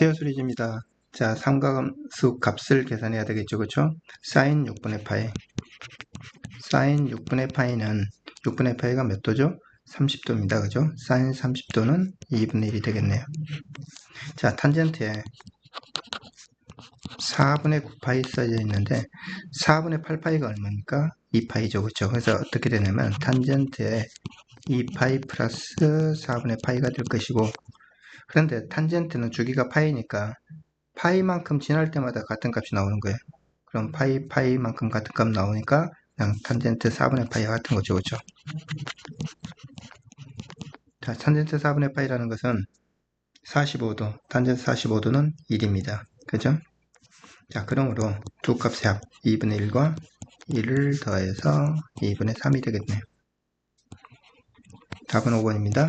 안녕하세요 수리지입니다. 자 삼각함수 값을 계산해야 되겠죠. 그쵸? 사인 6분의 파이. 사인 6분의 파이는 6분의 파이가 몇 도죠? 30도입니다. 그죠? 사인 30도는 2분의 1이 되겠네요. 자 탄젠트에 4분의 9파이 써져 있는데 4분의 8파이가 얼마입니까? 2파이죠. 그쵸? 그래서 어떻게 되냐면 탄젠트에 2파이 플러스 4분의 파이가 될 것이고 그런데 탄젠트는 주기가 파이니까 파이만큼 지날 때마다 같은 값이 나오는 거예요. 그럼 파이 파이만큼 같은 값 나오니까 그냥 탄젠트 4분의 파이와 같은 거죠. 그렇죠? 자, 탄젠트 4분의 파이라는 것은 45도, 탄젠트 45도는 1입니다. 그죠? 자, 그러므로 두 값의 합 2분의 1과 1을 더해서 2분의 3이 되겠네요. 답은 5번입니다.